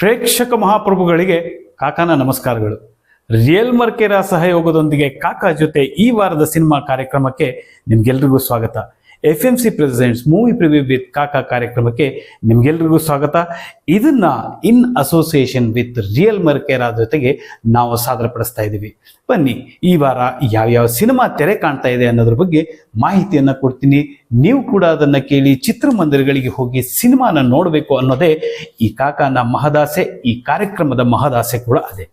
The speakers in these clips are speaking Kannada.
ಪ್ರೇಕ್ಷಕ ಮಹಾಪ್ರಭುಗಳಿಗೆ ಕಾಕಾನ ನಮಸ್ಕಾರಗಳು. ರಿಯಲ್ ಮರ್ಕೆರ ಸಹಯೋಗದೊಂದಿಗೆ ಕಾಕಾ ಜೊತೆ ಈ ವಾರದ ಸಿನಿಮಾ ಕಾರ್ಯಕ್ರಮಕ್ಕೆ ನಿಮ್ಗೆಲ್ರಿಗೂ ಸ್ವಾಗತ. F M C presidents movie preview with Kaka ಕಾರ್ಯಕ್ರಮಕ್ಕೆ ನಿಮಗೆಲ್ರಿಗೂ ಸ್ವಾಗತ. ಇದನ್ನ ಇನ್ ಅಸೋಸಿಯೇಷನ್ ವಿತ್ ರಿಯಲ್ ಮರ್ಕೇರ ಜೊತೆಗೆ ನಾವು ಸಾದರಪಡಿಸ್ತಾ ಇದ್ದೀವಿ. ಬನ್ನಿ, ಈ ವಾರ ಯಾವ್ಯಾವ ಸಿನಿಮಾ ತೆರೆ ಕಾಣ್ತಾ ಇದೆ ಅನ್ನೋದ್ರ ಬಗ್ಗೆ ಮಾಹಿತಿಯನ್ನ ಕೊಡ್ತೀನಿ. ನೀವು ಕೂಡ ಅದನ್ನ ಕೇಳಿ ಚಿತ್ರಮಂದಿರಗಳಿಗೆ ಹೋಗಿ ಸಿನಿಮಾನ ನೋಡಬೇಕು ಅನ್ನೋದೇ ಈ ಕಾಕಾನ ಮಹದಾಸೆ, ಈ ಕಾರ್ಯಕ್ರಮದ ಮಹದಾಸೆ ಕೂಡ ಅದೇ.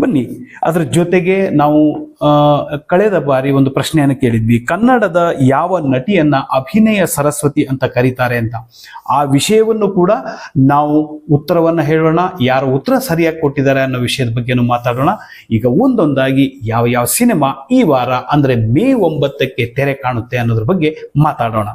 ಬನ್ನಿ. ಅದರ ಜೊತೆಗೆ ನಾವು ಕಳೆದ ಬಾರಿ ಒಂದು ಪ್ರಶ್ನೆಯನ್ನು ಕೇಳಿದ್ವಿ. ಕನ್ನಡದ ಯಾವ ನಟಿಯನ್ನ ಅಭಿನಯ ಸರಸ್ವತಿ ಅಂತ ಕರೀತಾರೆ ಅಂತ. ಆ ವಿಷಯವನ್ನು ಕೂಡ ನಾವು ಉತ್ತರವನ್ನ ಹೇಳೋಣ. ಯಾರು ಉತ್ತರ ಸರಿಯಾಗಿ ಕೊಟ್ಟಿದ್ದಾರೆ ಅನ್ನೋ ವಿಷಯದ ಬಗ್ಗೆನೂ ಮಾತಾಡೋಣ. ಈಗ ಒಂದೊಂದಾಗಿ ಯಾವ ಯಾವ ಸಿನಿಮಾ ಈ ವಾರ, ಅಂದ್ರೆ ಮೇ ಒಂಬತ್ತಕ್ಕೆ ತೆರೆ ಕಾಣುತ್ತೆ ಅನ್ನೋದ್ರ ಬಗ್ಗೆ ಮಾತಾಡೋಣ.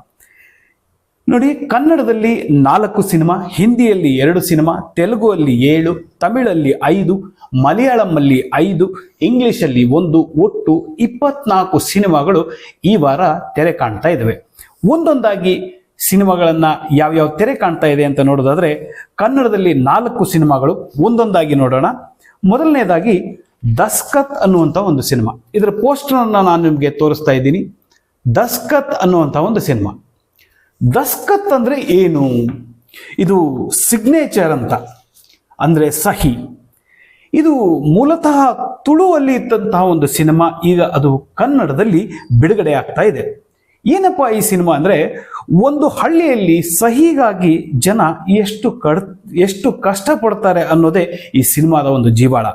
ನೋಡಿ, ಕನ್ನಡದಲ್ಲಿ ನಾಲ್ಕು ಸಿನಿಮಾ, ಹಿಂದಿಯಲ್ಲಿ ಎರಡು ಸಿನಿಮಾ ತೆಲುಗು ಅಲ್ಲಿ ಏಳು, ತಮಿಳಲ್ಲಿ ಐದು ಮಲಯಾಳಂನಲ್ಲಿ ಐದು, ಇಂಗ್ಲಿಷಲ್ಲಿ ಒಂದು, ಒಟ್ಟು ಇಪ್ಪತ್ನಾಲ್ಕು ಸಿನಿಮಾಗಳು ಈ ವಾರ ತೆರೆ ಕಾಣ್ತಾ ಇದ್ದಾವೆ ಒಂದೊಂದಾಗಿ ಸಿನಿಮಾಗಳನ್ನ ಯಾವ್ಯಾವ ತೆರೆ ಕಾಣ್ತಾ ಇದೆ ಅಂತ ನೋಡೋದಾದ್ರೆ, ಕನ್ನಡದಲ್ಲಿ ನಾಲ್ಕು ಸಿನಿಮಾಗಳು, ಒಂದೊಂದಾಗಿ ನೋಡೋಣ. ಮೊದಲನೇದಾಗಿ ದಸ್ಕತ್ ಅನ್ನುವಂಥ ಒಂದು ಸಿನಿಮಾ. ಇದರ ಪೋಸ್ಟರನ್ನು ನಾನು ನಿಮಗೆ ತೋರಿಸ್ತಾ ಇದ್ದೀನಿ. ದಸ್ಕತ್ ಅನ್ನುವಂಥ ಒಂದು ಸಿನಿಮಾ. ದಸ್ಕತ್ ಅಂದರೆ ಏನು? ಇದು ಸಿಗ್ನೇಚರ್ ಅಂತ. ಅಂದರೆ ಸಹಿ. ಇದು ಮೂಲತಃ ತುಳುವಲ್ಲಿ ಇದ್ದಂತಹ ಒಂದು ಸಿನಿಮಾ. ಈಗ ಅದು ಕನ್ನಡದಲ್ಲಿ ಬಿಡುಗಡೆ ಆಗ್ತಾ ಇದೆ. ಏನಪ್ಪ ಈ ಸಿನಿಮಾ ಅಂದ್ರೆ? ಒಂದು ಹಳ್ಳಿಯಲ್ಲಿ ಸಹಿಗಾಗಿ ಜನ ಎಷ್ಟು ಕಡ್, ಎಷ್ಟು ಕಷ್ಟಪಡ್ತಾರೆ ಅನ್ನೋದೇ ಈ ಸಿನಿಮಾದ ಒಂದು ಜೀವಾಳ.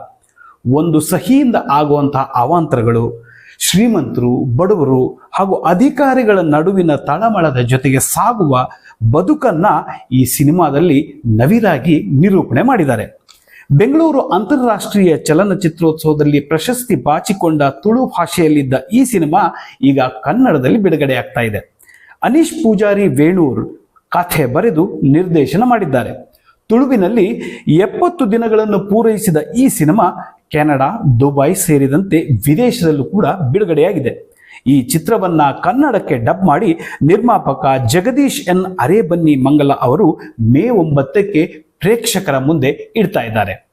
ಒಂದು ಸಹಿಯಿಂದ ಆಗುವಂತಹ ಅವಾಂತರಗಳು, ಶ್ರೀಮಂತರು, ಬಡವರು ಹಾಗೂ ಅಧಿಕಾರಿಗಳ ನಡುವಿನ ತಳಮಳದ ಜೊತೆಗೆ ಸಾಗುವ ಬದುಕನ್ನ ಈ ಸಿನಿಮಾದಲ್ಲಿ ನವಿರಾಗಿ ನಿರೂಪಣೆ ಮಾಡಿದ್ದಾರೆ. ಬೆಂಗಳೂರು ಅಂತಾರಾಷ್ಟ್ರೀಯ ಚಲನಚಿತ್ರೋತ್ಸವದಲ್ಲಿ ಪ್ರಶಸ್ತಿ ಬಾಚಿಕೊಂಡ ತುಳು ಭಾಷೆಯಲ್ಲಿದ್ದ ಈ ಸಿನಿಮಾ ಈಗ ಕನ್ನಡದಲ್ಲಿ ಬಿಡುಗಡೆ ಆಗ್ತಾ ಇದೆ. ಅನೀಶ್ ಪೂಜಾರಿ ವೇಣೂರ್ ಕಥೆ ಬರೆದು ನಿರ್ದೇಶನ ಮಾಡಿದ್ದಾರೆ. ತುಳುವಿನಲ್ಲಿ ಎಪ್ಪತ್ತು ದಿನಗಳನ್ನು ಪೂರೈಸಿದ ಈ ಸಿನಿಮಾ ಕೆನಡಾ, ದುಬೈ ಸೇರಿದಂತೆ ವಿದೇಶದಲ್ಲೂ ಕೂಡ ಬಿಡುಗಡೆಯಾಗಿದೆ. ಈ ಚಿತ್ರವನ್ನ ಕನ್ನಡಕ್ಕೆ ಡಬ್ ಮಾಡಿ ನಿರ್ಮಾಪಕ ಜಗದೀಶ್ ಎನ್ ಅರೇಬನ್ನಿ ಮಂಗಲ ಅವರು ಮೇ ಒಂಬತ್ತಕ್ಕೆ ಪ್ರೇಕ್ಷಕರ ಮುಂದೆ ಇಡ್ತಾ ಇದ್ದಾರೆ.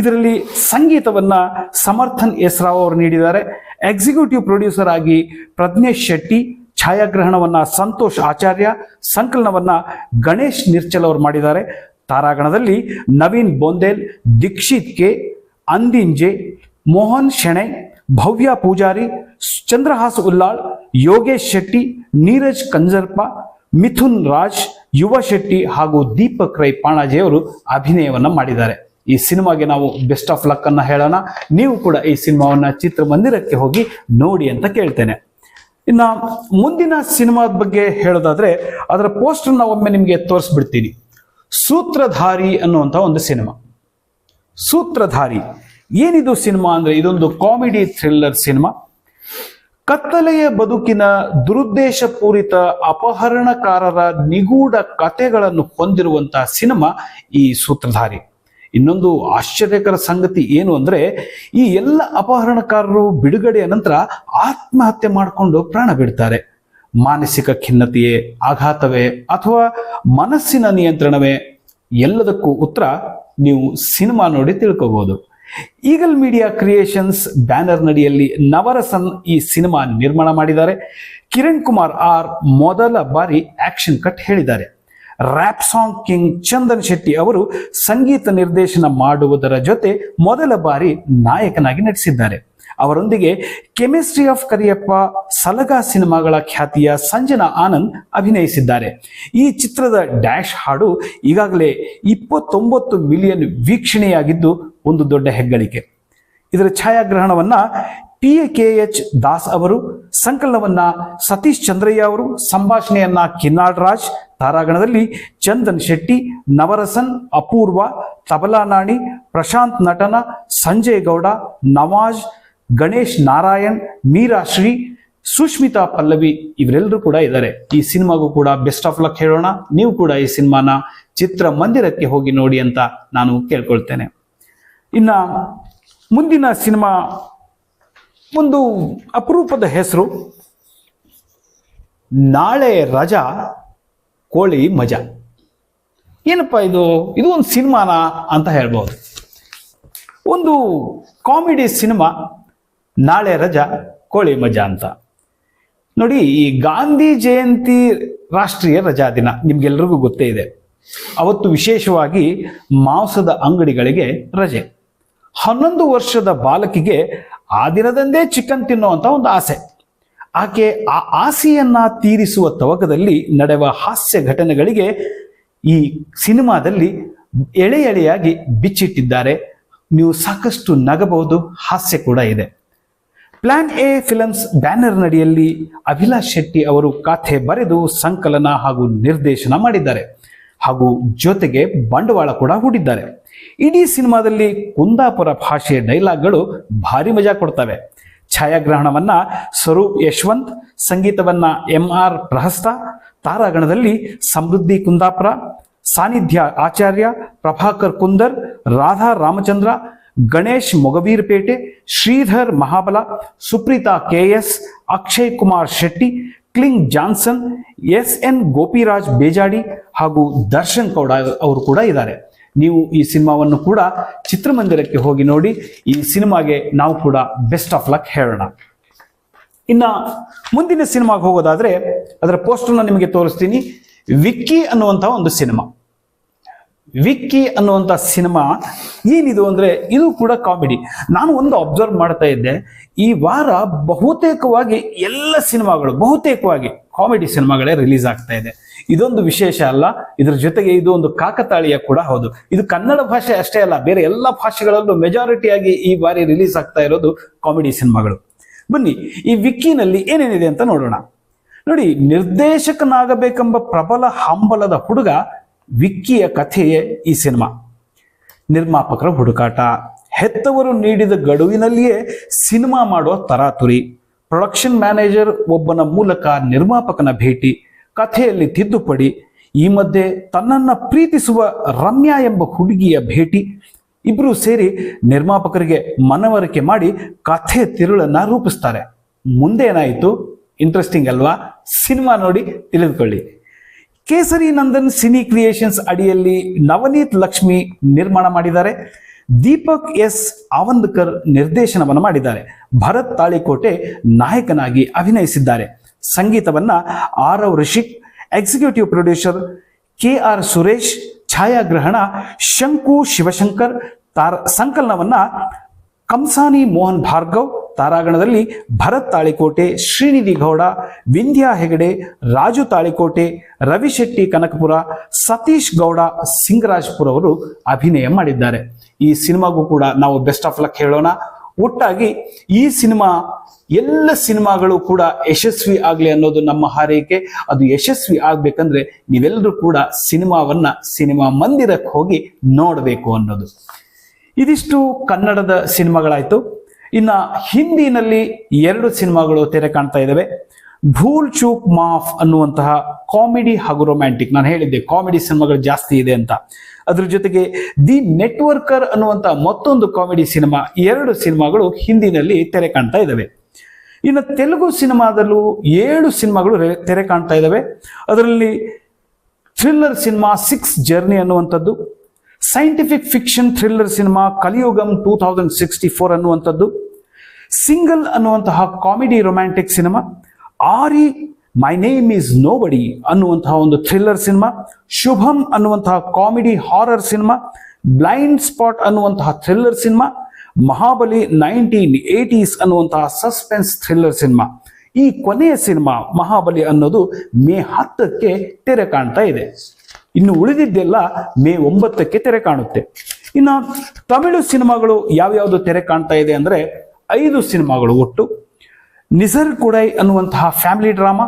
ಇದರಲ್ಲಿ ಸಂಗೀತವನ್ನ ಸಮರ್ಥನ್ ಎಸ್ ರಾವ್ ಅವರು ನೀಡಿದ್ದಾರೆ. ಎಕ್ಸಿಕ್ಯೂಟಿವ್ ಪ್ರೊಡ್ಯೂಸರ್ ಆಗಿ ಪ್ರಜ್ನೇಶ್ ಶೆಟ್ಟಿ, ಛಾಯಾಗ್ರಹಣವನ್ನ ಸಂತೋಷ್ ಆಚಾರ್ಯ, ಸಂಕಲನವನ್ನ ಗಣೇಶ್ ನಿರ್ಚಲ್ ಅವರು ಮಾಡಿದ್ದಾರೆ. ತಾರಾಗಣದಲ್ಲಿ ನವೀನ್ ಬೊಂದೇಲ್, ದೀಕ್ಷಿತ್ ಕೆ ಅಂದಿಂಜೆ ಮೋಹನ್ ಶೆಣೆ, ಭವ್ಯ ಪೂಜಾರಿ, ಚಂದ್ರಹಾಸ್ ಉಲ್ಲಾಳ್, ಯೋಗೇಶ್ ಶೆಟ್ಟಿ, ನೀರಜ್ ಕಂಜರ್ಪ, ಮಿಥುನ್ ರಾಜ್, ಯುವ ಶೆಟ್ಟಿ ಹಾಗೂ ದೀಪಕ್ ರೈ ಪಾಣಾಜಿ ಅಭಿನಯವನ್ನು ಅಭಿನಯವನ್ನ ಮಾಡಿದ್ದಾರೆ. ಈ ಸಿನಿಮಾಗೆ ನಾವು ಬೆಸ್ಟ್ ಆಫ್ ಲಕ್ ಅನ್ನ ಹೇಳೋಣ. ನೀವು ಕೂಡ ಈ ಸಿನಿಮಾವನ್ನ ಚಿತ್ರಮಂದಿರಕ್ಕೆ ಹೋಗಿ ನೋಡಿ ಅಂತ ಕೇಳ್ತೇನೆ. ಇನ್ನ ಮುಂದಿನ ಸಿನಿಮಾದ ಬಗ್ಗೆ ಹೇಳೋದಾದ್ರೆ, ಅದರ ಪೋಸ್ಟರ್ ಒಮ್ಮೆ ನಿಮಗೆ ತೋರಿಸ್ಬಿಡ್ತೀನಿ. ಸೂತ್ರಧಾರಿ ಅನ್ನುವಂಥ ಒಂದು ಸಿನಿಮಾ. ಸೂತ್ರಧಾರಿ. ಏನಿದು ಸಿನಿಮಾ ಅಂದ್ರೆ, ಇದೊಂದು ಕಾಮಿಡಿ ಥ್ರಿಲ್ಲರ್ ಸಿನಿಮಾ. ಕತ್ತಲೆಯ ಬದುಕಿನ ದುರುದ್ದೇಶಪೂರಿತ ಅಪಹರಣಕಾರರ ನಿಗೂಢ ಕಥೆಗಳನ್ನು ಹೊಂದಿರುವಂತಹ ಸಿನಿಮಾ ಈ ಸೂತ್ರಧಾರಿ. ಇನ್ನೊಂದು ಆಶ್ಚರ್ಯಕರ ಸಂಗತಿ ಏನು ಅಂದ್ರೆ, ಈ ಎಲ್ಲ ಅಪಹರಣಕಾರರು ಬಿಡುಗಡೆಯ ನಂತರ ಆತ್ಮಹತ್ಯೆ ಮಾಡಿಕೊಂಡು ಪ್ರಾಣ ಬಿಡ್ತಾರೆ. ಮಾನಸಿಕ ಖಿನ್ನತೆಯೇ, ಆಘಾತವೇ ಅಥವಾ ಮನಸ್ಸಿನ ನಿಯಂತ್ರಣವೇ ಎಲ್ಲದಕ್ಕೂ ಉತ್ತರ ನೀವು ಸಿನಿಮಾ ನೋಡಿ ತಿಳ್ಕೋಬಹುದು ಈಗಲ್ ಮೀಡಿಯಾ ಕ್ರಿಯೇಷನ್ಸ್ ಬ್ಯಾನರ್ ನಡಿಯಲ್ಲಿ ನವರಸನ್ ಈ ಸಿನಿಮಾ ನಿರ್ಮಾಣ ಮಾಡಿದ್ದಾರೆ. ಕಿರಣ್ ಕುಮಾರ್ ಆರ್ ಮೊದಲ ಬಾರಿ ಆಕ್ಷನ್ ಕಟ್ ಹೇಳಿದ್ದಾರೆ. Rap song king Chandan Shetty ಅವರು ಸಂಗೀತ ನಿರ್ದೇಶನ ಮಾಡುವುದರ ಜೊತೆ ಮೊದಲ ಬಾರಿ ನಾಯಕನಾಗಿ ನಟಿಸಿದ್ದಾರೆ. ಅವರೊಂದಿಗೆ ಕೆಮಿಸ್ಟ್ರಿ ಆಫ್ ಕರಿಯಪ್ಪ ಸಲಗಾ ಸಿನಿಮಾಗಳ ಖ್ಯಾತಿಯ ಸಂಜನಾ ಆನಂದ್ ಅಭಿನಯಿಸಿದ್ದಾರೆ. ಈ ಚಿತ್ರದ ಡ್ಯಾಶ್ ಹಾಡು ಈಗಾಗಲೇ ಇಪ್ಪತ್ತೊಂಬತ್ತು ಮಿಲಿಯನ್ ವೀಕ್ಷಣೆಯಾಗಿದ್ದು ಒಂದು ದೊಡ್ಡ ಹೆಗ್ಗಳಿಕೆ. ಇದರ ಛಾಯಾಗ್ರಹಣವನ್ನ P A K H Das ಅವರು, ಸಂಕಲನವನ್ನ ಸತೀಶ್ ಚಂದ್ರಯ್ಯ ಅವರು, ಸಂಭಾಷಣೆಯನ್ನ ಕಿನ್ನಾಳ್ ರಾಜ್, ತಾರಾಗಣದಲ್ಲಿ ಚಂದನ್ ಶೆಟ್ಟಿ, ನವರಸನ್, ಅಪೂರ್ವ, ತಬಲಾ ನಾಣಿ, ಪ್ರಶಾಂತ್ ನಟನ, ಸಂಜಯ್ ಗೌಡ, ನವಾಜ್, ಗಣೇಶ್ ನಾರಾಯಣ್, ಮೀರಾ ಶ್ರೀ ಸುಷ್ಮಿತಾ ಪಲ್ಲವಿ ಇವರೆಲ್ಲರೂ ಕೂಡ ಇದ್ದಾರೆ. ಈ ಸಿನಿಮಾಗೂ ಕೂಡ ಬೆಸ್ಟ್ ಆಫ್ ಲಕ್ ಹೇಳೋಣ. ನೀವು ಕೂಡ ಈ ಸಿನಿಮಾನ ಚಿತ್ರಮಂದಿರಕ್ಕೆ ಹೋಗಿ ನೋಡಿ ಅಂತ ನಾನು ಕೇಳ್ಕೊಳ್ತೇನೆ. ಇನ್ನ ಮುಂದಿನ ಸಿನಿಮಾ ಒಂದು ಅಪರೂಪದ ಹೆಸರು. ನಾಳೆ ರಜಾ, ಕೋಳಿ ಮಜಾ. ಏನಪ್ಪ ಇದು? ಇದು ಒಂದು ಸಿನಿಮಾನ ಅಂತ ಹೇಳ್ಬೋದು. ಒಂದು ಕಾಮಿಡಿ ಸಿನಿಮಾ, ನಾಳೆ ರಜಾ, ಕೋಳಿ ಮಜಾ ಅಂತ. ನೋಡಿ, ಈ ಗಾಂಧಿ ಜಯಂತಿ ರಾಷ್ಟ್ರೀಯ ರಜಾ ದಿನ ನಿಮ್ಗೆಲ್ರಿಗೂ ಗೊತ್ತೇ ಇದೆ. ಅವತ್ತು ವಿಶೇಷವಾಗಿ ಮಾಂಸದ ಅಂಗಡಿಗಳಿಗೆ ರಜೆ. ಹನ್ನೊಂದು ವರ್ಷದ ಬಾಲಕಿಗೆ ಆ ದಿನದಂದೇ ಚಿಕನ್ ತಿನ್ನುವಂಥ ಒಂದು ಆಸೆ. ಆಕೆ ಆ ಆಸೆಯನ್ನ ತೀರಿಸುವ ತವಕದಲ್ಲಿ ನಡೆವ ಹಾಸ್ಯ ಘಟನೆಗಳಿಗೆ ಈ ಸಿನಿಮಾದಲ್ಲಿ ಎಳೆ ಎಳೆಯಾಗಿ ಬಿಚ್ಚಿಟ್ಟಿದ್ದಾರೆ. ನೀವು ಸಾಕಷ್ಟು ನಗಬಹುದು, ಹಾಸ್ಯ ಕೂಡ ಇದೆ. ಪ್ಲಾನ್ ಎ ಫಿಲಮ್ಸ್ ಬ್ಯಾನರ್ ನಡಿಯಲ್ಲಿ ಅಭಿಲಾಷ್ ಶೆಟ್ಟಿ ಅವರು ಕಥೆ ಬರೆದು ಸಂಕಲನ ಹಾಗೂ ನಿರ್ದೇಶನ ಮಾಡಿದ್ದಾರೆ. ಹಾಗೂ ಜೊತೆಗೆ ಬಂಡವಾಳ ಕೂಡ ಹೂಡಿದ್ದಾರೆ. ಇಡೀ ಸಿನಿಮಾದಲ್ಲಿ ಕುಂದಾಪುರ ಭಾಷೆಯ ಡೈಲಾಗ್ಗಳು ಭಾರಿ ಮಜಾ ಕೊಡ್ತವೆ. ಛಾಯಾಗ್ರಹಣವನ್ನ ಸ್ವರೂಪ್ ಯಶವಂತ್, ಸಂಗೀತವನ್ನ M R Prahasta, ತಾರಾಗಣದಲ್ಲಿ Samruddhi Kundapura, Sannidhya Acharya Prabhakar Kundar, Radha Ramachandra, Ganesh Mogaveerpete Sridhar Mahabala, Supreetha K S Akshay Kumar Shetty Kling Johnson, S N Gopiraj Bejadi ಹಾಗೂ ದರ್ಶನ್ ಗೌಡ ಅವರು ಕೂಡ ಇದ್ದಾರೆ. ನೀವು ಈ ಸಿನಿಮಾವನ್ನು ಕೂಡ ಚಿತ್ರಮಂದಿರಕ್ಕೆ ಹೋಗಿ ನೋಡಿ, ಈ ಸಿನಿಮಾಗೆ ನಾವು ಕೂಡ ಬೆಸ್ಟ್ ಆಫ್ ಲಕ್ ಹೇಳೋಣ. ಇನ್ನ ಮುಂದಿನ ಸಿನಿಮಾಗೆ ಹೋಗೋದಾದ್ರೆ, ಅದರ ಪೋಸ್ಟರ್ನ ನಿಮಗೆ ತೋರಿಸ್ತೀನಿ, ವಿಕ್ಕಿ ಅನ್ನುವಂತಹ ಒಂದು ಸಿನಿಮಾ. ವಿಕ್ಕಿ ಅನ್ನುವಂಥ ಸಿನಿಮಾ ಏನಿದು ಅಂದರೆ ಇದು ಕೂಡ ಕಾಮಿಡಿ. ನಾನು ಒಂದು ಅಬ್ಸರ್ವ್ ಮಾಡ್ತಾ ಇದ್ದೆ, ಈ ವಾರ ಬಹುತೇಕವಾಗಿ ಎಲ್ಲ ಸಿನಿಮಾಗಳು, ಬಹುತೇಕವಾಗಿ ಕಾಮಿಡಿ ಸಿನಿಮಾಗಳೇ ರಿಲೀಸ್ ಆಗ್ತಾ ಇದೆ. ಇದೊಂದು ವಿಶೇಷ ಅಲ್ಲ, ಇದ್ರ ಜೊತೆಗೆ ಇದು ಒಂದು ಕಾಕತಾಳೀಯ ಕೂಡ ಹೌದು. ಇದು ಕನ್ನಡ ಭಾಷೆ ಅಷ್ಟೇ ಅಲ್ಲ, ಬೇರೆ ಎಲ್ಲ ಭಾಷೆಗಳಲ್ಲೂ ಮೆಜಾರಿಟಿಯಾಗಿ ಈ ಬಾರಿ ರಿಲೀಸ್ ಆಗ್ತಾ ಇರೋದು ಕಾಮಿಡಿ ಸಿನಿಮಾಗಳು. ಬನ್ನಿ, ಈ ವಿಕ್ಕಿನಲ್ಲಿ ಏನೇನಿದೆ ಅಂತ ನೋಡೋಣ. ನೋಡಿ, ನಿರ್ದೇಶಕನಾಗಬೇಕೆಂಬ ಪ್ರಬಲ ಹಂಬಲದ ಹುಡುಗ ವಿಕ್ಕಿಯ ಕಥೆಯೇ ಈ ಸಿನಿಮಾ. ನಿರ್ಮಾಪಕರ ಹುಡುಕಾಟ. ಹೆತ್ತವರು ನೀಡಿದ ಗಡುವಿನಲ್ಲಿಯೇ ಸಿನಿಮಾ ಮಾಡುವ ತರಾತುರಿ. ಪ್ರೊಡಕ್ಷನ್ ಮ್ಯಾನೇಜರ್ ಒಬ್ಬನ ಮೂಲಕ ನಿರ್ಮಾಪಕನ ಭೇಟಿ. ಕಥೆಯಲ್ಲಿ ತಿದ್ದುಪಡಿ. ಈ ಮಧ್ಯೆ ತನ್ನನ್ನು ಪ್ರೀತಿಸುವ ರಮ್ಯಾ ಎಂಬ ಹುಡುಗಿಯ ಭೇಟಿ. ಇಬ್ಬರು ಸೇರಿ ನಿರ್ಮಾಪಕರಿಗೆ ಮನವರಿಕೆ ಮಾಡಿ ಕಥೆ ತಿರುಳನ್ನು ರೂಪಿಸ್ತಾರೆ. ಮುಂದೆ ಏನಾಯಿತು ಇಂಟ್ರೆಸ್ಟಿಂಗ್ ಅಲ್ವಾ? ಸಿನಿಮಾ ನೋಡಿ ತಿಳಿದುಕೊಳ್ಳಿ. ಕೇಸರಿ ನಂದನ್ ಸಿನಿ ಕ್ರಿಯೇಷನ್ಸ್ ಅಡಿಯಲ್ಲಿ ನವನೀತ್ ಲಕ್ಷ್ಮಿ ನಿರ್ಮಾಣ ಮಾಡಿದ್ದಾರೆ. ದೀಪಕ್ ಎಸ್ ಆವಂದ್ಕರ್ ನಿರ್ದೇಶನವನ್ನು ಮಾಡಿದ್ದಾರೆ. ಭರತ್ ತಾಳಿಕೋಟೆ ನಾಯಕನಾಗಿ ಅಭಿನಯಿಸಿದ್ದಾರೆ. ಸಂಗೀತವನ್ನ Aarav Rishik, executive producer K R Suresh, ಛಾಯಾಗ್ರಹಣ ಶಂಕು ಶಿವಶಂಕರ್, ತಾರ ಸಂಕಲನವನ್ನ ಕಂಸಾನಿ ಮೋಹನ್ ಭಾರ್ಗವ್, ತಾರಾಗಣದಲ್ಲಿ ಭರತ್ ತಾಳಿಕೋಟೆ, ಶ್ರೀನಿಧಿ ಗೌಡ, ವಿಂಧ್ಯಾ ಹೆಗಡೆ, ರಾಜು ತಾಳಿಕೋಟೆ ರವಿಶೆಟ್ಟಿ ಕನಕಪುರ, ಸತೀಶ್ ಗೌಡ, ಸಿಂಗರಾಜ್ಪುರ ಅವರು ಅಭಿನಯ ಮಾಡಿದ್ದಾರೆ. ಈ ಸಿನಿಮಾಗೂ ಕೂಡ ನಾವು ಬೆಸ್ಟ್ ಆಫ್ ಲಕ್ ಹೇಳೋಣ. ಒಟ್ಟಾಗಿ ಈ ಸಿನಿಮಾ, ಎಲ್ಲ ಸಿನಿಮಾಗಳು ಕೂಡ ಯಶಸ್ವಿ ಆಗಲಿ ಅನ್ನೋದು ನಮ್ಮ ಹಾರೈಕೆ. ಅದು ಯಶಸ್ವಿ ಆಗ್ಬೇಕಂದ್ರೆ ನೀವೆಲ್ಲರೂ ಕೂಡ ಸಿನಿಮಾವನ್ನ ಸಿನಿಮಾ ಮಂದಿರಕ್ಕೆ ಹೋಗಿ ನೋಡಬೇಕು ಅನ್ನೋದು. ಇದಿಷ್ಟು ಕನ್ನಡದ ಸಿನಿಮಾಗಳಾಯ್ತು. ಇನ್ನ ಹಿಂದಿನಲ್ಲಿ ಎರಡು ಸಿನಿಮಾಗಳು ತೆರೆ ಕಾಣ್ತಾ ಇದ್ದಾವೆ ಭೂಲ್ ಚೂಕ್ ಮಾಫ್ ಅನ್ನುವಂತಹ ಕಾಮಿಡಿ ಹಾಗೂ ರೊಮ್ಯಾಂಟಿಕ್ ನಾನು ಹೇಳಿದ್ದೆ, ಕಾಮಿಡಿ ಸಿನಿಮಾಗಳು ಜಾಸ್ತಿ ಇದೆ ಅಂತ. ಅದ್ರ ಜೊತೆಗೆ ದಿ ನೆಟ್ವರ್ಕರ್ ಅನ್ನುವಂತಹ ಮತ್ತೊಂದು ಕಾಮಿಡಿ ಸಿನಿಮಾ, ಎರಡು ಸಿನಿಮಾಗಳು ಹಿಂದಿನಲ್ಲಿ ತೆರೆ ಕಾಣ್ತಾ ಇದ್ದಾವೆ ಇನ್ನು ತೆಲುಗು ಸಿನಿಮಾದಲ್ಲೂ ಏಳು ಸಿನಿಮಾಗಳು ತೆರೆ ಕಾಣ್ತಾ ಇದ್ದಾವೆ ಅದರಲ್ಲಿ ಥ್ರಿಲ್ಲರ್ ಸಿನಿಮಾ, ಸಿಕ್ಸ್ ಜರ್ನಿ ಅನ್ನುವಂಥದ್ದು. Scientific fiction thriller cinema Kaliyugam two thousand sixty four ಅನ್ನುವಂಥದ್ದು. ಸಿಂಗಲ್ ಅನ್ನುವಂತಹ comedy romantic cinema Ari my name is nobody ಅನ್ನುವಂತಹ ಒಂದು ಥ್ರಿಲ್ಲರ್ ಸಿನಿಮಾ ಶುಭಂ ಅನ್ನುವಂತಹ comedy horror cinema blind spot ಅನ್ನುವಂತಹ thriller cinema Mahabali nineteen eighties ಅನ್ನುವಂತಹ ಸಸ್ಪೆನ್ಸ್ ಥ್ರಿಲ್ಲರ್ ಸಿನಿಮಾ ಈ ಕೊನೆಯ ಸಿನಿಮಾ ಮಹಾಬಲಿ ಅನ್ನೋದು ಮೇ ಹತ್ತಕ್ಕೆ ತೆರೆ ಕಾಣ್ತಾ ಇದೆ. ಇನ್ನು ಉಳಿದಿದ್ದೆಲ್ಲ ಮೇ ಒಂಬತ್ತಕ್ಕೆ ತೆರೆ ಕಾಣುತ್ತೆ. ಇನ್ನು ತಮಿಳು ಸಿನಿಮಾಗಳು ಯಾವ್ಯಾವುದು ತೆರೆ ಕಾಣ್ತಾ ಇದೆ ಅಂದ್ರೆ ಐದು ಸಿನಿಮಾಗಳು ಒಟ್ಟು. ನಿಸರ್ ಕುಡೈ ಅನ್ನುವಂತಹ ಫ್ಯಾಮಿಲಿ ಡ್ರಾಮಾ,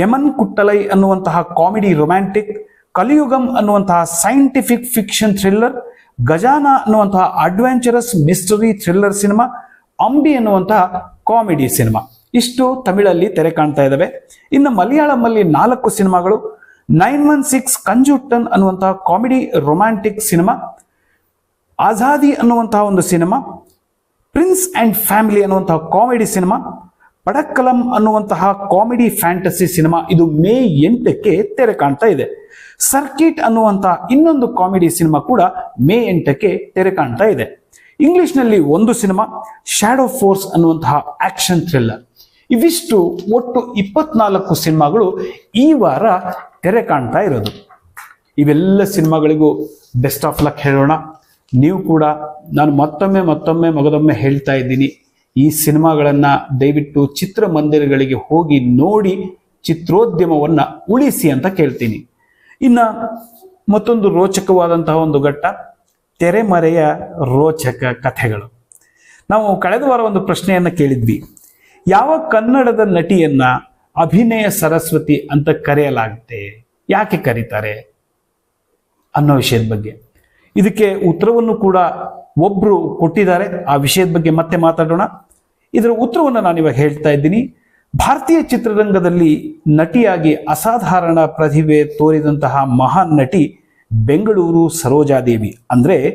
ಯಮನ್ ಕುಟ್ಟಲೈ ಅನ್ನುವಂತಹ ಕಾಮಿಡಿ ರೊಮ್ಯಾಂಟಿಕ್, ಕಲಿಯುಗಂ ಅನ್ನುವಂತಹ ಸೈಂಟಿಫಿಕ್ ಫಿಕ್ಷನ್ ಥ್ರಿಲ್ಲರ್, ಗಜಾನ ಅನ್ನುವಂತಹ adventurous mystery thriller cinema, Ambi ಅನ್ನುವಂತಹ ಕಾಮಿಡಿ ಸಿನಿಮಾ. ಇಷ್ಟು ತಮಿಳಲ್ಲಿ ತೆರೆ ಕಾಣ್ತಾ ಇದ್ದಾವೆ ಇನ್ನು ಮಲಯಾಳಂನಲ್ಲಿ ನಾಲ್ಕು ಸಿನಿಮಾಗಳು ನೈನ್ ಒನ್ ಸಿಕ್ಸ್ ಕಂಜುಟ್ಟನ್ ಅನ್ನುವಂತಹ ಕಾಮಿಡಿ ರೊಮ್ಯಾಂಟಿಕ್ ಸಿನಿಮಾ ಆಜಾದಿ ಅನ್ನುವಂತಹ ಒಂದು ಸಿನಿಮಾ ಪ್ರಿನ್ಸ್ ಅಂಡ್ ಫ್ಯಾಮಿಲಿ ಅನ್ನುವಂತಹ ಕಾಮಿಡಿ ಸಿನಿಮಾ ಪಡಕ್ಕಲಂ ಅನ್ನುವಂತಹ ಕಾಮಿಡಿ ಫ್ಯಾಂಟಸಿ ಸಿನಿಮಾ ಇದು ಮೇ ಎಂಟಕ್ಕೆ ತೆರೆ ಕಾಣ್ತಾ ಇದೆ. ಸರ್ಕಿಟ್ ಅನ್ನುವಂತಹ ಇನ್ನೊಂದು ಕಾಮಿಡಿ ಸಿನಿಮಾ ಕೂಡ ಮೇ ಎಂಟಕ್ಕೆ ತೆರೆ ಕಾಣ್ತಾ ಇದೆ. ಇಂಗ್ಲಿಷ್ನಲ್ಲಿ ಒಂದು ಸಿನಿಮಾ ಶ್ಯಾಡೋ ಫೋರ್ಸ್ ಅನ್ನುವಂತಹ ಆಕ್ಷನ್ ಥ್ರಿಲ್ಲರ್ ಇವಿಷ್ಟು ಒಟ್ಟು ಇಪ್ಪತ್ನಾಲ್ಕು ಸಿನಿಮಾಗಳು ಈ ವಾರ ತೆರೆ ಕಾಣ್ತಾ ಇರೋದು. ಇವೆಲ್ಲ ಸಿನಿಮಾಗಳಿಗೂ ಬೆಸ್ಟ್ ಆಫ್ ಲಕ್ ಹೇಳೋಣ. ನೀವು ಕೂಡ ನಾನು ಮತ್ತೊಮ್ಮೆ ಮತ್ತೊಮ್ಮೆ ಮಗದೊಮ್ಮೆ ಹೇಳ್ತಾ ಇದ್ದೀನಿ, ಈ ಸಿನಿಮಾಗಳನ್ನು ದಯವಿಟ್ಟು ಚಿತ್ರಮಂದಿರಗಳಿಗೆ ಹೋಗಿ ನೋಡಿ, ಚಿತ್ರೋದ್ಯಮವನ್ನು ಉಳಿಸಿ ಅಂತ ಕೇಳ್ತೀನಿ. ಇನ್ನು ಮತ್ತೊಂದು ರೋಚಕವಾದಂತಹ ಒಂದು ಘಟ್ಟ, ತೆರೆಮರೆಯ ರೋಚಕ ಕಥೆಗಳು. ನಾವು ಕಳೆದ ವಾರ ಒಂದು ಪ್ರಶ್ನೆಯನ್ನು ಕೇಳಿದ್ವಿ. ಯಾವ ಕನ್ನಡದ ನಟಿಯನ್ನ ಅಭಿನಯ ಸರಸ್ವತಿ ಅಂತ ಕರೆಯಲಾಗುತ್ತೆ. ಯಾಕೆ ಕರೀತಾರೆ? ಅನ್ನೋ ವಿಷಯದ ಬಗ್ಗೆ. ಇದಕ್ಕೆ ಉತ್ತರವನ್ನು ಕೂಡ ಒಬ್ರು ಕೊಟ್ಟಿದ್ದಾರೆ. ಆ ವಿಷಯದ ಬಗ್ಗೆ ಮತ್ತೆ ಮಾತಾಡೋಣ. ಇದರ ಉತ್ತರವನ್ನು ನಾನು ಇವಾಗ ಹೇಳ್ತಾ ಇದ್ದೀನಿ. ಭಾರತೀಯ ಚಿತ್ರರಂಗದಲ್ಲಿ ನಟಿಯಾಗಿ ಅಸಾಧಾರಣ ಪ್ರತಿಭೆ ತೋರಿದಂತಹ ಮಹಾನ್ ನಟಿ ಬೆಂಗಳೂರು ಸರೋಜಾದೇವಿ. ಅಂದ್ರೆ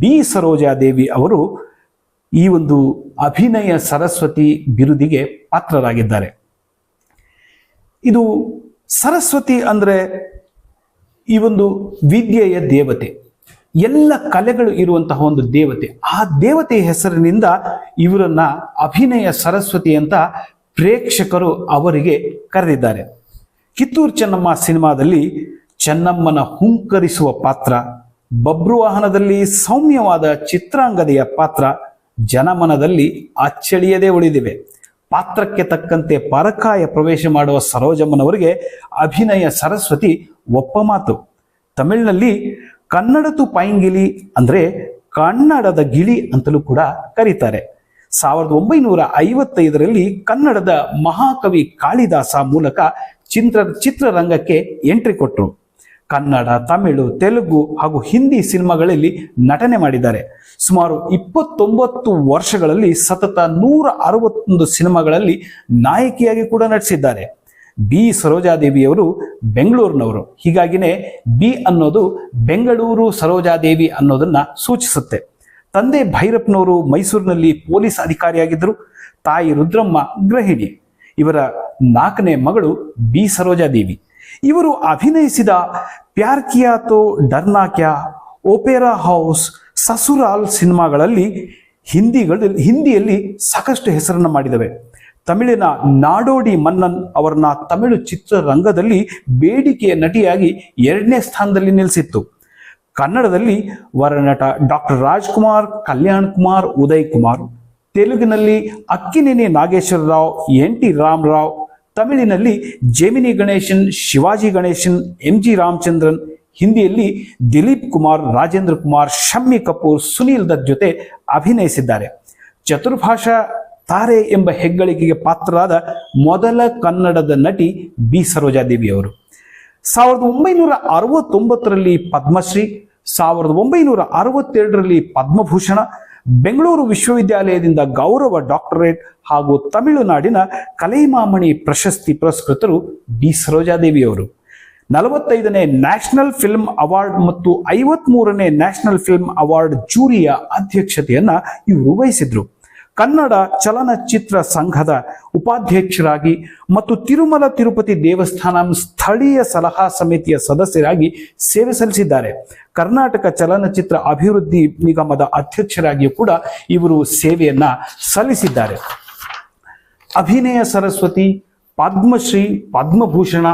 ಬಿ ಸರೋಜಾದೇವಿ ಅವರು ಈ ಒಂದು ಅಭಿನಯ ಸರಸ್ವತಿ ಬಿರುದಿಗೆ ಪಾತ್ರರಾಗಿದ್ದಾರೆ. ಇದು ಸರಸ್ವತಿ ಅಂದರೆ ಈ ಒಂದು ವಿದ್ಯೆಯ ದೇವತೆ. ಎಲ್ಲ ಕಲೆಗಳು ಇರುವಂತಹ ಒಂದು ದೇವತೆ. ಆ ದೇವತೆಯ ಹೆಸರಿನಿಂದ ಇವರನ್ನ ಅಭಿನಯ ಸರಸ್ವತಿ ಅಂತ ಪ್ರೇಕ್ಷಕರು ಅವರಿಗೆ ಕರೆದಿದ್ದಾರೆ. ಕಿತ್ತೂರು ಚೆನ್ನಮ್ಮ ಸಿನಿಮಾದಲ್ಲಿ ಚೆನ್ನಮ್ಮನ ಹುಂಕರಿಸುವ ಪಾತ್ರ ಬಬ್ರುವಾಹನದಲ್ಲಿ ಸೌಮ್ಯವಾದ ಚಿತ್ರಾಂಗದೆಯ ಪಾತ್ರ ಜನಮನದಲ್ಲಿ ಅಚ್ಚಳಿಯದೇ ಉಳಿದಿವೆ. ಪಾತ್ರಕ್ಕೆ ತಕ್ಕಂತೆ ಪರಕಾಯ ಪ್ರವೇಶ ಮಾಡುವ ಸರೋಜಮ್ಮನವರಿಗೆ ಅಭಿನಯ ಸರಸ್ವತಿ ಒಪ್ಪ ಮಾತು. ತಮಿಳಿನಲ್ಲಿ ಕನ್ನಡತು ಪೈಂಗಿಲಿ ಅಂದ್ರೆ ಕನ್ನಡದ ಗಿಳಿ ಅಂತಲೂ ಕೂಡ ಕರೀತಾರೆ. ಸಾವಿರದ ಒಂಬೈನೂರ ಐವತ್ತೈದರಲ್ಲಿ ಕನ್ನಡದ ಮಹಾಕವಿ ಕಾಳಿದಾಸ ಮೂಲಕ ಚಿತ್ರ ಚಿತ್ರರಂಗಕ್ಕೆ ಎಂಟ್ರಿ ಕೊಟ್ಟರು ಕನ್ನಡ, ತಮಿಳು, ತೆಲುಗು ಹಾಗೂ ಹಿಂದಿ ಸಿನಿಮಾಗಳಲ್ಲಿ ನಟನೆ ಮಾಡಿದ್ದಾರೆ. ಸುಮಾರು ಇಪ್ಪತ್ತೊಂಬತ್ತು ವರ್ಷಗಳಲ್ಲಿ ಸತತ ನೂರ ಅರವತ್ತೊಂದು ಸಿನಿಮಾಗಳಲ್ಲಿ ನಾಯಕಿಯಾಗಿ ಕೂಡ ನಟಿಸಿದ್ದಾರೆ. ಬಿ. ಸರೋಜಾದೇವಿಯವರು ಬೆಂಗಳೂರಿನವರು. ಹೀಗಾಗಿನೇ ಬಿ ಅನ್ನೋದು ಬೆಂಗಳೂರು ಸರೋಜಾದೇವಿ ಅನ್ನೋದನ್ನ ಸೂಚಿಸುತ್ತೆ. ತಂದೆ ಭೈರಪ್ಪನವರು ಮೈಸೂರಿನಲ್ಲಿ ಪೊಲೀಸ್ ಅಧಿಕಾರಿಯಾಗಿದ್ದರು. ತಾಯಿ ರುದ್ರಮ್ಮ ಗೃಹಿಣಿ. ಇವರ ನಾಲ್ಕನೇ ಮಗಳು ಬಿ. ಸರೋಜಾದೇವಿ. ಇವರು ಅಭಿನಯಿಸಿದ ಪ್ಯಾರ್ ಕಿಯಾ ತೋ ಡರ್ನಾ ಕ್ಯಾ ಓಪೆರಾ ಹೌಸ್, ಸಸುರಾಲ್ ಸಿನಿಮಾಗಳಲ್ಲಿ ಹಿಂದಿಗಳಲ್ಲಿ, ಹಿಂದಿಯಲ್ಲಿ ಸಾಕಷ್ಟು ಹೆಸರನ್ನು ಮಾಡಿದವೆ. ತಮಿಳಿನ ನಾಡೋಡಿ ಮನ್ನನ್ ಅವರನ್ನ ತಮಿಳು ಚಿತ್ರರಂಗದಲ್ಲಿ ಬೇಡಿಕೆಯ ನಟಿಯಾಗಿ ಎರಡನೇ ಸ್ಥಾನದಲ್ಲಿ ನಿಲ್ಲಿಸಿತ್ತು ಕನ್ನಡದಲ್ಲಿ ವರನಟ ಡಾಕ್ಟರ್ ರಾಜ್ಕುಮಾರ್, ಕಲ್ಯಾಣ್ ಕುಮಾರ್, ಉದಯ್ ಕುಮಾರ್. ತೆಲುಗಿನಲ್ಲಿ ಅಕ್ಕಿನೇನಿ ನಾಗೇಶ್ವರ ರಾವ್, ಎನ್ ಟಿ ರಾಮರಾವ್ ತಮಿಳಿನಲ್ಲಿ gemini Ganesan, Shivaji Ganesan, M G Ramachandran, ಹಿಂದಿಯಲ್ಲಿ ದಿಲೀಪ್ ಕುಮಾರ್, ರಾಜೇಂದ್ರ ಕುಮಾರ್, ಶಮ್ಮಿ ಕಪೂರ್, ಸುನೀಲ್ ದತ್ ಜೊತೆ ಅಭಿನಯಿಸಿದ್ದಾರೆ. ಚತುರ್ಭಾಷಾ ತಾರೆ ಎಂಬ ಹೆಗ್ಗಳಿಕೆಗೆ ಪಾತ್ರರಾದ ಮೊದಲ ಕನ್ನಡದ ನಟಿ ಬಿ ಸರೋಜಾದೇವಿ ಅವರು ಸಾವಿರದ ಒಂಬೈನೂರ ಅರವತ್ತೊಂಬತ್ತರಲ್ಲಿ ಪದ್ಮಶ್ರೀ, ಸಾವಿರದ ಒಂಬೈನೂರ ಅರವತ್ತೆರಡರಲ್ಲಿ ಪದ್ಮಭೂಷಣ ಬೆಂಗಳೂರು ವಿಶ್ವವಿದ್ಯಾಲಯದಿಂದ ಗೌರವ ಡಾಕ್ಟರೇಟ್ ಹಾಗೂ ತಮಿಳುನಾಡಿನ ಕಲೈಮಾಮಣಿ ಪ್ರಶಸ್ತಿ ಪುರಸ್ಕೃತರು ಬಿ ಸರೋಜಾದೇವಿಯವರು. ನಲವತ್ತೈದನೇ ನ್ಯಾಷನಲ್ ಫಿಲ್ಮ್ ಅವಾರ್ಡ್ ಮತ್ತು ಐವತ್ಮೂರನೇ ನ್ಯಾಷನಲ್ ಫಿಲ್ಮ್ ಅವಾರ್ಡ್ ಜೂರಿಯ ಅಧ್ಯಕ್ಷತೆಯನ್ನ ಇವರು ವಹಿಸಿದ್ರು. ಕನ್ನಡ ಚಲನಚಿತ್ರ ಸಂಘದ ಉಪಾಧ್ಯಕ್ಷರಾಗಿ ಮತ್ತು ತಿರುಮಲ ತಿರುಪತಿ ದೇವಸ್ಥಾನ ಸ್ಥಳೀಯ ಸಲಹಾ ಸಮಿತಿಯ ಸದಸ್ಯರಾಗಿ ಸೇವೆ ಸಲ್ಲಿಸಿದ್ದಾರೆ. ಕರ್ನಾಟಕ ಚಲನಚಿತ್ರ ಅಭಿವೃದ್ಧಿ ನಿಗಮದ ಅಧ್ಯಕ್ಷರಾಗಿಯೂ ಕೂಡ ಇವರು ಸೇವೆಯನ್ನ ಸಲ್ಲಿಸಿದ್ದಾರೆ. ಅಭಿನಯ ಸರಸ್ವತಿ, ಪದ್ಮಶ್ರೀ, ಪದ್ಮಭೂಷಣ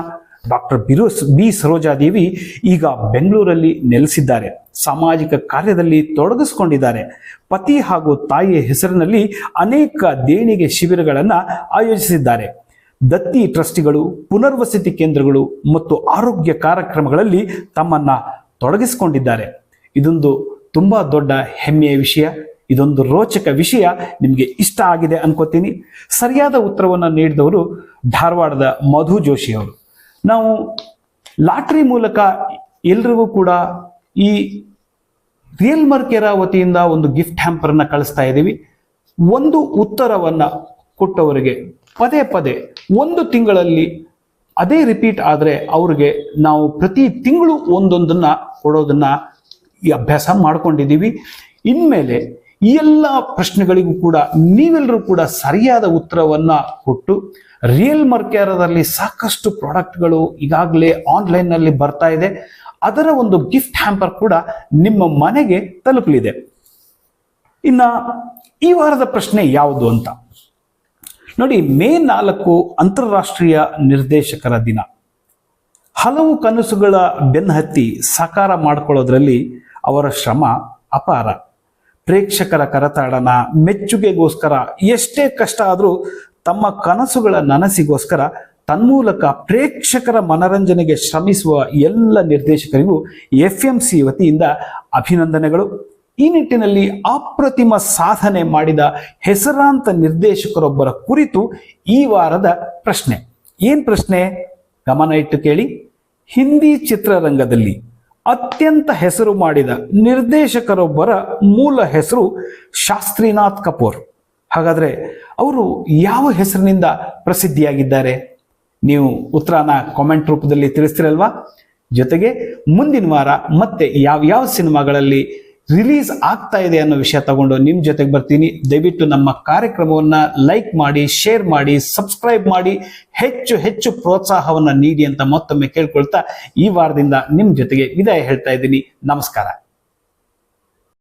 ಡಾಕ್ಟರ್ ಬಿರು ಬಿ ಸರೋಜಾದೇವಿ ಈಗ ಬೆಂಗಳೂರಲ್ಲಿ ನೆಲೆಸಿದ್ದಾರೆ. ಸಾಮಾಜಿಕ ಕಾರ್ಯದಲ್ಲಿ ತೊಡಗಿಸಿಕೊಂಡಿದ್ದಾರೆ. ಪತಿ ಹಾಗೂ ತಾಯಿಯ ಹೆಸರಿನಲ್ಲಿ ಅನೇಕ ದೇಣಿಗೆ ಶಿಬಿರಗಳನ್ನು ಆಯೋಜಿಸಿದ್ದಾರೆ. ದತ್ತಿ ಟ್ರಸ್ಟಿಗಳು, ಪುನರ್ವಸತಿ ಕೇಂದ್ರಗಳು ಮತ್ತು ಆರೋಗ್ಯ ಕಾರ್ಯಕ್ರಮಗಳಲ್ಲಿ ತಮ್ಮನ್ನು ತೊಡಗಿಸಿಕೊಂಡಿದ್ದಾರೆ. ಇದೊಂದು ತುಂಬ ದೊಡ್ಡ ಹೆಮ್ಮೆಯ ವಿಷಯ. ಇದೊಂದು ರೋಚಕ ವಿಷಯ. ನಿಮಗೆ ಇಷ್ಟ ಆಗಿದೆ ಅನ್ಕೋತೀನಿ. ಸರಿಯಾದ ಉತ್ತರವನ್ನು ನೀಡಿದವರು ಧಾರವಾಡದ ಮಧು ಜೋಶಿ ಅವರು. ನಾವು ಲಾಟ್ರಿ ಮೂಲಕ ಎಲ್ರಿಗೂ ಕೂಡ ಈ ರಿಯಲ್ ಮರ್ಕೆರ ವತಿಯಿಂದ ಒಂದು ಗಿಫ್ಟ್ ಹ್ಯಾಂಪರನ್ನು ಕಳಿಸ್ತಾ ಇದ್ದೀವಿ. ಒಂದು ಉತ್ತರವನ್ನು ಕೊಟ್ಟವರಿಗೆ ಪದೇ ಪದೇ ಒಂದು ತಿಂಗಳಲ್ಲಿ ಅದೇ ರಿಪೀಟ್ ಆದರೆ ಅವ್ರಿಗೆ ನಾವು ಪ್ರತಿ ತಿಂಗಳು ಒಂದೊಂದನ್ನ ಕೊಡೋದನ್ನು ಈ ಅಭ್ಯಾಸ ಮಾಡ್ಕೊಂಡಿದ್ದೀವಿ. ಇನ್ಮೇಲೆ ಈ ಎಲ್ಲ ಪ್ರಶ್ನೆಗಳಿಗೂ ಕೂಡ ನೀವೆಲ್ಲರೂ ಕೂಡ ಸರಿಯಾದ ಉತ್ತರವನ್ನ ಕೊಟ್ಟು ರಿಯಲ್ ಮರ್ಕ್ಯಾರದಲ್ಲಿ ಸಾಕಷ್ಟು ಪ್ರಾಡಕ್ಟ್ಗಳು ಈಗಾಗಲೇ ಆನ್ಲೈನ್ನಲ್ಲಿ ಬರ್ತಾ ಇದೆ. ಅದರ ಒಂದು ಗಿಫ್ಟ್ ಹ್ಯಾಂಪರ್ ಕೂಡ ನಿಮ್ಮ ಮನೆಗೆ ತಲುಪಲಿದೆ. ಇನ್ನ ಈ ವಾರದ ಪ್ರಶ್ನೆ ಯಾವುದು ಅಂತ? ನೋಡಿ, ಮೇ ನಾಲ್ಕು ಅಂತಾರಾಷ್ಟ್ರೀಯ ನಿರ್ದೇಶಕರ ದಿನ. ಹಲವು ಕನಸುಗಳ ಬೆನ್ನಹತ್ತಿ ಸಾಕಾರ ಮಾಡ್ಕೊಳ್ಳೋದ್ರಲ್ಲಿ ಅವರ ಶ್ರಮ ಅಪಾರ. ಪ್ರೇಕ್ಷಕರ ಕರತಾಡನ, ಮೆಚ್ಚುಗೆಗೋಸ್ಕರ, ಎಷ್ಟೇ ಕಷ್ಟ ಆದರೂ ತಮ್ಮ ಕನಸುಗಳ ನನಸಿಗೋಸ್ಕರ ತನ್ಮೂಲಕ ಪ್ರೇಕ್ಷಕರ ಮನರಂಜನೆಗೆ ಶ್ರಮಿಸುವ ಎಲ್ಲ ನಿರ್ದೇಶಕರಿಗೂ ಎಫ್ ಎಂ ಸಿ ವತಿಯಿಂದ ಅಭಿನಂದನೆಗಳು. ಈ ನಿಟ್ಟಿನಲ್ಲಿ ಅಪ್ರತಿಮ ಸಾಧನೆ ಮಾಡಿದ ಹೆಸರಾಂತ ನಿರ್ದೇಶಕರೊಬ್ಬರ ಕುರಿತು ಈ ವಾರದ ಪ್ರಶ್ನೆ. ಏನ್ ಪ್ರಶ್ನೆ? ಗಮನ ಇಟ್ಟು ಕೇಳಿ. ಹಿಂದಿ ಚಿತ್ರರಂಗದಲ್ಲಿ ಅತ್ಯಂತ ಹೆಸರು ಮಾಡಿದ ನಿರ್ದೇಶಕರೊಬ್ಬರ ಮೂಲ ಹೆಸರು ಶಾಸ್ತ್ರಿನಾಥ್ ಕಪೂರ್. ಹಾಗಾದ್ರೆ ಅವರು ಯಾವ ಹೆಸರಿನಿಂದ ಪ್ರಸಿದ್ಧಿಯಾಗಿದ್ದಾರೆ? ನೀವು ಉತ್ತರನ ಕಾಮೆಂಟ್ ರೂಪದಲ್ಲಿ ತಿಳಿಸ್ತಿರಲ್ವಾ? ಜೊತೆಗೆ ಮುಂದಿನ ವಾರ ಮತ್ತೆ ಯಾವ್ಯಾವ ಸಿನಿಮಾಗಳಲ್ಲಿ ರಿಲೀಸ್ ಆಗ್ತಾ ಇದೆ ಅನ್ನೋ ವಿಷಯ ತಗೊಂಡು ನಿಮ್ ಜೊತೆಗೆ ಬರ್ತೀನಿ. ದಯವಿಟ್ಟು ನಮ್ಮ ಕಾರ್ಯಕ್ರಮವನ್ನ ಲೈಕ್ ಮಾಡಿ, ಶೇರ್ ಮಾಡಿ, ಸಬ್ಸ್ಕ್ರೈಬ್ ಮಾಡಿ, ಹೆಚ್ಚು ಹೆಚ್ಚು ಪ್ರೋತ್ಸಾಹವನ್ನ ನೀಡಿ ಅಂತ ಮತ್ತೊಮ್ಮೆ ಕೇಳ್ಕೊಳ್ತಾ ಈ ವಾರದಿಂದ ನಿಮ್ ಜೊತೆಗೆ ವಿದಾಯ ಹೇಳ್ತಾ ಇದ್ದೀನಿ. ನಮಸ್ಕಾರ.